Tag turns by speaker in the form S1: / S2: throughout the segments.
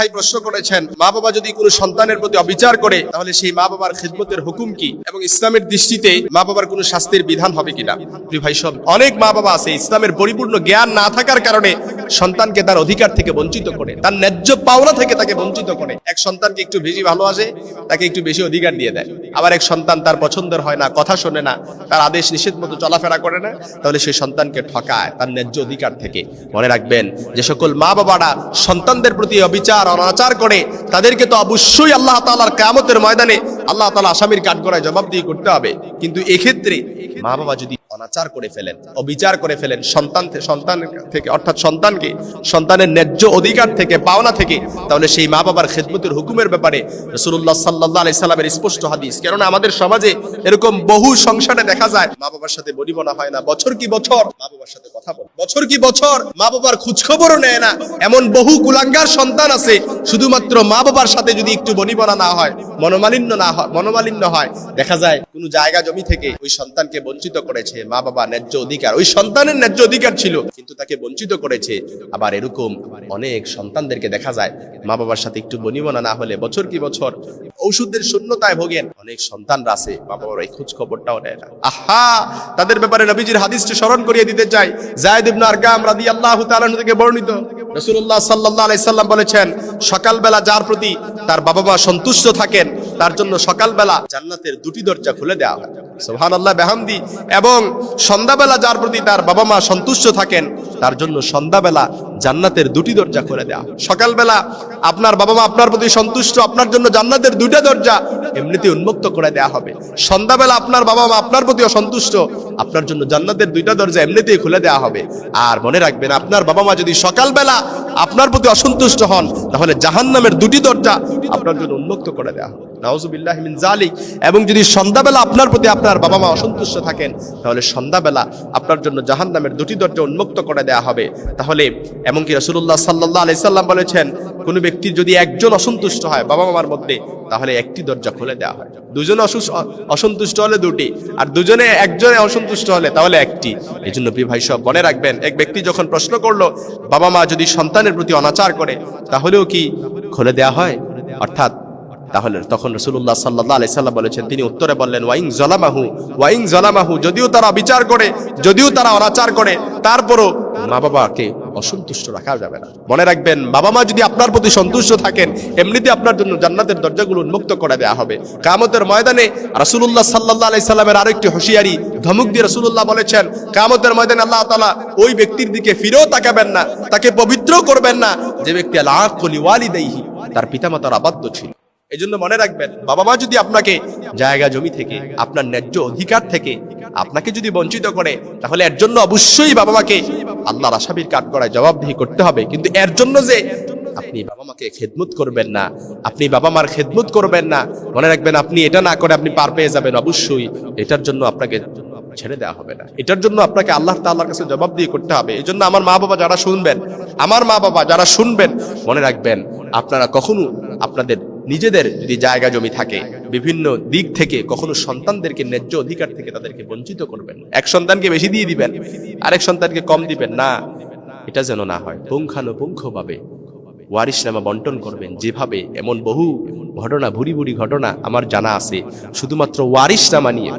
S1: ভাই প্রশ্ন করেছেন, মা বাবা যদি কোনো সন্তানের প্রতি অবিচার করে, তাহলে সেই মা বাবার খিদমতের হুকুম কি? এবং ইসলামের দৃষ্টিতে মা বাবার কোনো শাস্তির বিধান হবে কিনা? ভাই, সব অনেক মা বাবা আছে, ইসলামের পরিপূর্ণ জ্ঞান না থাকার কারণে সন্তানকে তার অধিকার থেকে বঞ্চিত করে, তার ন্যায্য পাওনা থেকে তাকে বঞ্চিত করে। এক সন্তানকে একটু বেশি ভালোবাসে, তাকে একটু বেশি অধিকার দিয়ে দেয়। আবার এক সন্তান তার পছন্দের হয় না, কথা শোনে না, তার আদেশ নিষেধ মতো চলাফেরা করে না, তাহলে সেই সন্তানকে ঠকায়, তার ন্যায্য অধিকার থেকে। মনে রাখবেন, যে সকল মা বাবারা সন্তানদের প্রতি অবিচার অনাচার করে, তাদেরকে তো অবশ্যই আল্লাহ তালার কামতের ময়দানে আল্লাহ তালা আসামির কাঠগড়ায় দিয়ে করতে হবে। কিন্তু এক্ষেত্রে মা বাবা যদি অনাচার করে ফেলেন, অবিচার করে ফেলেন সন্তান সন্তান থেকে, অর্থাৎ সন্তানকে, সন্তানের ন্যায্য অধিকার থেকে, পাওনা থেকে, তাহলে সেই মা বাবার খেদমতের হুকুমের ব্যাপারে রসুল্লাহ সাল্লাহ আলি সাল্লামের স্পষ্ট হাদিস। কেননা আমাদের সমাজে এরকম বহু সংসারে দেখা যায়, মা বাবার সাথে বনিবনা হয় না, বছর কি বছর মা বাবার সাথে কথা বলে। বছর কি বছর মা বাবার খোঁজখবরও নেয় না, এমন বহু কুলাঙ্গার সন্তান আছে শুধুমাত্র মা বাবার সাথে যদি একটু বনিবনা না হয়, মনোমালিন্য না হয়, মনোমালিন্য হয়, দেখা যায় কোনো জায়গা জমি থেকে ওই সন্তানকে বঞ্চিত করেছে মা বাবা ন্যায্য অধিকার। ওই সন্তানের ন্যায্য অধিকার ছিল, কিন্তু তাকে বঞ্চিত করেছে। আবার এরকম অনেক সন্তানদেরকে দেখা যায়, মা বাবার সাথে একটু বনিবনা না হলে বছর কি বছর ঔষধের শূন্যতায় ভোগেন। অনেক সন্তানরা আছে, মা বাবার এই খোঁজ খবরটাও নেয় না। আহা! তাদের ব্যাপারে নবীজির হাদিসটি স্মরণ করিয়ে দিতে চাই। জায়দ ইবনে আরকাম রাদিয়াল্লাহু তাআলা থেকে বর্ণিত। রাসূলুল্লাহ সাল্লাহ আলাইসাল্লাম বলেছেন, সকালবেলা যার প্রতি তার বাবা মা সন্তুষ্ট থাকেন, তার জন্য সকালবেলা জান্নাতের দুটি দরজা খুলে দেওয়া হয়। সোহান আল্লাহ বেহামদি। এবং সন্ধ্যাবেলা যার প্রতি তার বাবা মা সন্তুষ্ট থাকেন তার জন্য সন্ধ্যাবেলা জান্নাতের দুটি দরজা করে হয়। সকালবেলা আপনার বাবা মা আপনার প্রতি সন্তুষ্ট, আপনার জন্য জান্নাতের দুইটা দরজা এমনিতে উন্মুক্ত করে দেয়া হবে সন্ধ্যাবেলা আপনার বাবা মা আপনার প্রতি অসন্তুষ্ট আপনার জন্য জান্নাতের দুইটা দরজা এমনিতেই খুলে দেওয়া হবে আর মনে রাখবেন, আপনার বাবা মা যদি সকালবেলা আপনার প্রতি অসন্তুষ্ট হন, তাহলে জাহান নামের দুটি দরজা আপনার জন্য উন্মুক্ত করে দেওয়া হয় নাউজুবিল্লাহ মিন জালিক এবং যদি সন্ধ্যাবেলা আপনার প্রতি আপনার বাবা মা অসন্তুষ্ট থাকেন, তাহলে সন্ধ্যাবেলা আপনার জন্য জাহান নামের দুটি দরজা উন্মুক্ত করে দেওয়া হবে। তাহলে, এমনকি রসুল্লাহ সাল্লাহ আলাইসাল্লাম বলেছেন কোন ব্যক্তির যদি একজন অসন্তুষ্ট হয় বাবা মামার মধ্যে, তাহলে একটি দরজা খুলে দেওয়া হয়। দুজনে অসন্তুষ্ট হলে দুটি, আর দুজনে একজনে অসন্তুষ্ট হলে তাহলে একটি। এই জন্য প্রিয় ভাই, সব মনে রাখবেন, এক ব্যক্তি যখন প্রশ্ন করল, বাবা মা যদি সন্তানের প্রতি অনাচার করে, তাহলেও কি খুলে দেওয়া হয়? অর্থাৎ, তাহলে তখন রসুল্লাহ সাল্লাহ আলাই সাল্লাম বলেছেন, তিনি উত্তরে বললেন ওয়াইং জলামাহু ওয়াইং জলামাহু যদিও তারা বিচার করে, যদিও তারা অনাচার করে, তারপরও মা বাবাকে অসন্তুষ্ট রাখা যাবে না। মনে রাখবেন, বাবা মা যদি আপনার প্রতি সন্তুষ্ট থাকেন, এমনিতে আপনার জন্য জান্নাতের দরজাগুলো উন্মুক্ত করে দেওয়া হবে। কামতের ময়দানে রাসূলুল্লাহ সাল্লাল্লাহু আলাইহি সাল্লামের আরেকটি হুঁশিয়ারি, ধমক দিয়ে রাসূলুল্লাহ বলেছেন, কামতের ময়দানে আল্লাহ তাআলা ওই ব্যক্তির দিকে ফিরেও তাকাবেন না, তাকে পবিত্র করবেন না। যে ব্যক্তি আল্লাহ ওয়ালিদাইহি তার পিতামাতার আবদ্ধ ছিল। এই জন্য মনে রাখবেন, বাবা মা যদি আপনাকে জায়গা জমি থেকে, আপনার ন্যায্য অধিকার থেকে, আপনাকে যদি বঞ্চিত করে, তাহলে এর জন্য অবশ্যই বাবা মাকে আল্লাহর আসামির কাঠ করায় জবাবদিহি করতে হবে। কিন্তু এর জন্য যে আপনি বাবা মাকে খেদমত করবেন না, আপনি বাবা মার খেদমত করবেন না, মনে রাখবেন আপনি এটা না করে আপনি পার পেয়ে যাবেন অবশ্যই। এটার জন্য আপনাকে ছেড়ে দেওয়া হবে না। এটার জন্য আপনাকে আল্লাহ তাআলার কাছে জবাব দিয়ে করতে হবে। এই জন্য আমার মা বাবা যারা শুনবেন, আমার মা বাবা যারা শুনবেন, মনে রাখবেন, আপনারা কখনো আপনাদের নিজেদের যদি জায়গা জমি থাকে, বিভিন্ন দিক থেকে কখনো সন্তানদেরকে ন্যায্য অধিকার থেকে তাদেরকে বঞ্চিত করবেন। এক সন্তানকে বেশি দিয়ে দিবেন, আরেক সন্তানকে কম দিবেন। না, এটা যেন না হয়। পুঙ্খানুপুঙ্খ ভাবে ওয়ারিশনামা বন্টন করবেন, যেভাবে এমন বহু ঘটনা, ভুরি ভুরি ঘটনা আমার জানা আছে। শুধুমাত্র ওয়ারিশনামা নিয়ে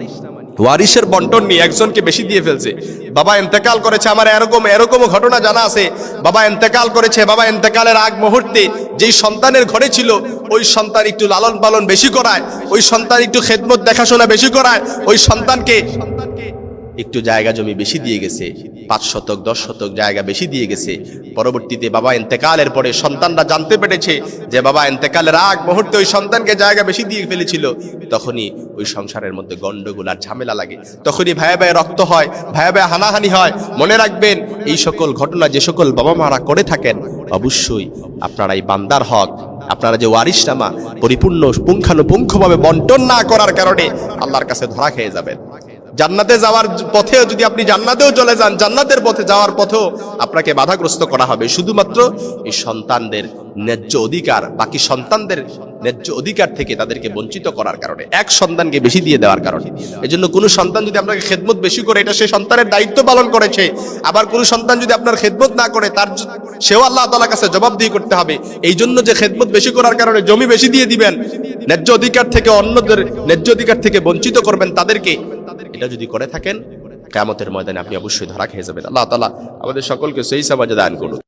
S1: ওয়ারিশের বন্টন নিয়ে একজনকে বেশি দিয়ে ফেলছে। বাবা এন্তেকাল করেছে আমার এরকম, এরকমও ঘটনা জানা আছে। বাবা এন্তেকাল করেছে, বাবা এন্তেকালের আগ মুহূর্তে যেই সন্তানের ঘরে ছিল ওই সন্তান একটু লালন পালন বেশি করায়, ওই সন্তান একটু খেদমত দেখাশোনা বেশি করায়, ওই সন্তানকে একটু জায়গা জমি বেশি দিয়ে গেছে, পাঁচ শতক, দশ শতক জায়গা বেশি দিয়ে গেছে। পরবর্তীতে বাবা এন্তেকালের পরে সন্তানরা জানতে পেরেছে যে বাবা এন্তেকালের আগ মুহূর্তে ওই সন্তানকে জায়গা বেশি দিয়ে ফেলেছিল। তখনই ওই সংসারের মধ্যে গন্ডগোল আর ঝামেলা লাগে। তখনই ভাইয়া ভাইয়া রক্ত হয়, ভাইয়া ভাইয়া হানাহানি হয়। মনে রাখবেন, এই সকল ঘটনা যে সকল বাবা মারা করে থাকেন, অবশ্যই আপনারা এই বান্দার হক আপনারা যে ওয়ারিশনামা পরিপূর্ণ পুঙ্খানুপুঙ্খভাবে বন্টন না করার কারণে আল্লাহর কাছে ধরা খেয়ে যাবেন। জান্নাতে যাওয়ার পথেও যদি আপনি জান্নাতেও চলে যান, জান্নাতের পথে যাওয়ার পথেও আপনাকে বাধাগ্রস্ত করা হবে। শুধুমাত্র এই সন্তানদের ন্যায্য অধিকার, বাকি সন্তানদের ন্যায্য অধিকার থেকে তাদেরকে বঞ্চিত করার কারণে, এক সন্তানকে বেশি দিয়ে দেওয়ার কারণে। এজন্য কোনো সন্তান যদি আপনাকে খেদমত বেশি করে, এটা সে সন্তানের দায়িত্ব পালন করেছে, আবার কোনো সন্তান যদি আপনার খেদমত না করে, তার সেও আল্লাহ তালার কাছে জবাবদিহি করতে হবে। এই জন্য যে খেদমত বেশি করার কারণে জমি বেশি দিয়ে দিবেন, ন্যায্য অধিকার থেকে অন্যদের ন্যায্য অধিকার থেকে বঞ্চিত করবেন, তাদেরকে এটা যদি করে থাকেন কেমতের ময়দানে আপনি অবশ্যই ধরা খেয়ে যাবেন। আল্লাহ তালা আমাদের সকলকে সেই সমাজে দান করুন